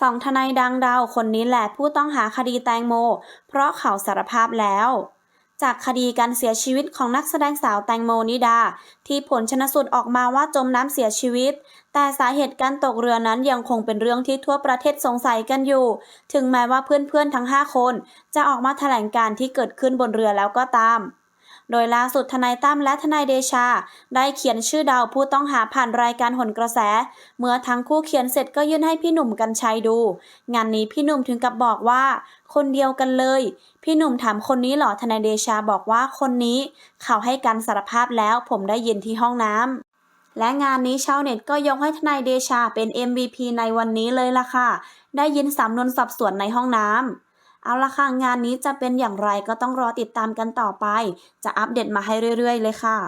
สองทนายดังดาวคนนี้แหละผู้ต้องหาคดีแตงโม เพราะเขาสารภาพแล้ว จากคดีการเสียชีวิตของนักแสดงสาวแตงโมนิดา ที่ผลชนสูตรออกมาว่าจมน้ำเสียชีวิต แต่สาเหตุการตกเรือนั้นยังคงเป็นเรื่องที่ทั่วประเทศสงสัยกันอยู่ ถึงแม้ว่าเพื่อนๆทั้ง 5 คน จะออกมาแถลงการที่เกิดขึ้นบนเรือแล้วก็ตาม โดยล่าสุดทนายตั้มและทนายเดชา ได้เขียนชื่อดาวผู้ต้องหาผ่านรายการหนกระแส เมื่อทั้งคู่เขียนเสร็จก็ยื่นให้พี่หนุ่มกัญชัยดู งานนี้พี่หนุ่มถึงกับบอกว่า คนเดียวกันเลย พี่หนุ่มถามคนนี้หรอทนายเดชาบอกว่าคนนี้ เขาให้การสารภาพแล้วผมได้ยินที่ห้องน้ำและงานนี้ชาวเน็ตก็ยกให้ทนายเดชาเป็น MVP ในวันนี้เลยล่ะค่ะ ได้ยินสำนวนสอบสวนในห้องน้ำ เอาละค่ะงานนี้จะเป็นอย่างไรก็ต้องรอติดตามกันต่อไป จะอัปเดตมาให้เรื่อยๆ เลยค่ะ